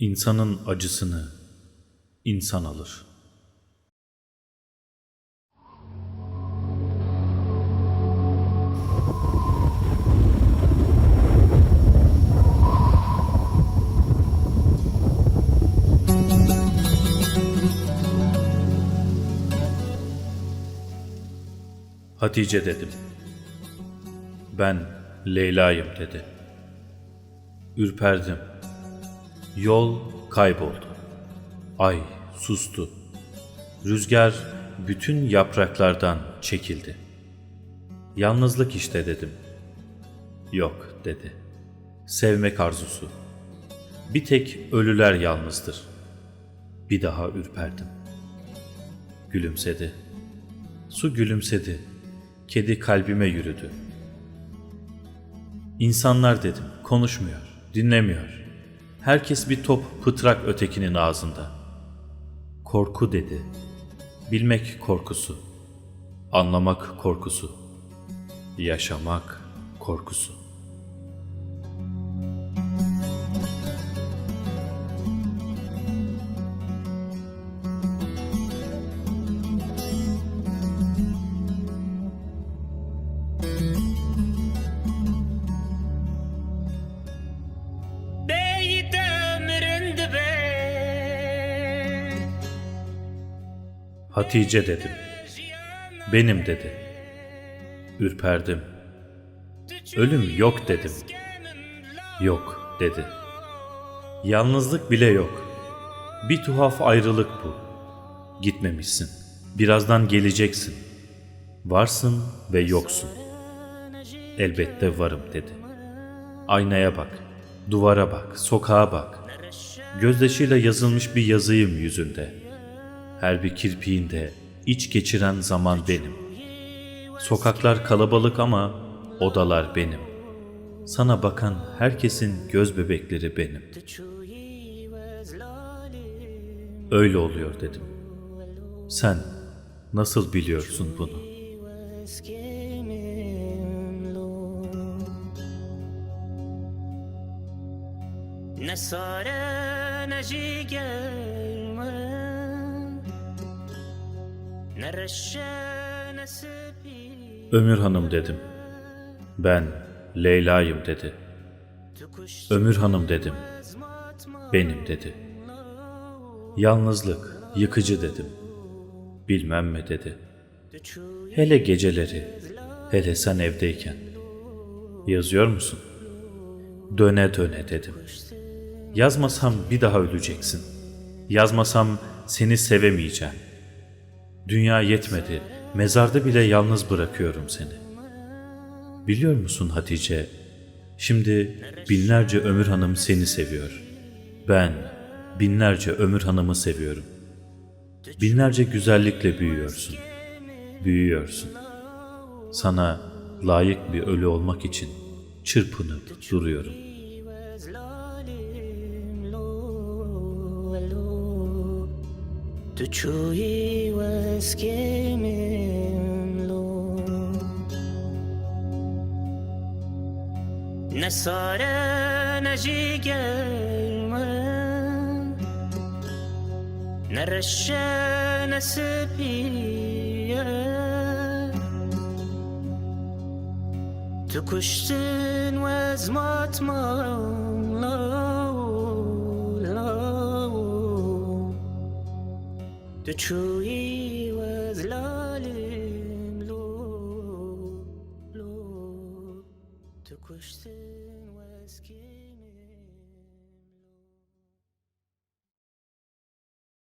İnsanın acısını insan alır. Hatice dedim. Ben Leyla'yım dedi. Ürperdim. Yol kayboldu. Ay sustu. Rüzgar bütün yapraklardan çekildi. Yalnızlık işte dedim. Yok dedi. Sevmek arzusu. Bir tek ölüler yalnızdır. Bir daha ürperdim. Gülümsedi. Su gülümsedi. Kedi kalbime yürüdü. İnsanlar dedim, konuşmuyor, dinlemiyor. Herkes bir top pıtrak ötekinin ağzında. Korku dedi. Bilmek korkusu. Anlamak korkusu. Yaşamak korkusu. Hatice dedim. Benim dedi. Ürperdim. Ölüm yok dedim. Yok dedi. Yalnızlık bile yok. Bir tuhaf ayrılık bu. Gitmemişsin. Birazdan geleceksin. Varsın ve yoksun. Elbette varım dedi. Aynaya bak, duvara bak, sokağa bak. Gözdaşıyla yazılmış bir yazıyım yüzünde. Her bir kirpiğinde iç geçiren zaman benim. Sokaklar kalabalık ama odalar benim. Sana bakan herkesin göz bebekleri benim. Öyle oluyor dedim. Sen nasıl biliyorsun bunu? نصارى نجي قلمه نرشى Ömür Hanım dedim. Ben Leyla'yım dedi. Ömür Hanım dedim. Benim dedi. Yalnızlık yıkıcı dedim. Bilmem mi dedi. Hele geceleri, hele sen evdeyken. Yazıyor musun? Döne döne dedim. Yazmasam bir daha öleceksin. Yazmasam seni sevemeyeceğim. Dünya yetmedi, mezarda bile yalnız bırakıyorum seni. Biliyor musun Hatice, şimdi binlerce Ömür Hanım seni seviyor. Ben binlerce Ömür Hanım'ı seviyorum. Binlerce güzellikle büyüyorsun. Büyüyorsun. Sana layık bir ölü olmak için çırpınıp duruyorum. To czuiłe z kimim lud Nesare neji gelme Nereşe nesibiye Tukuştun ve zmatmanlar The tree was lolling low, low. The question was key.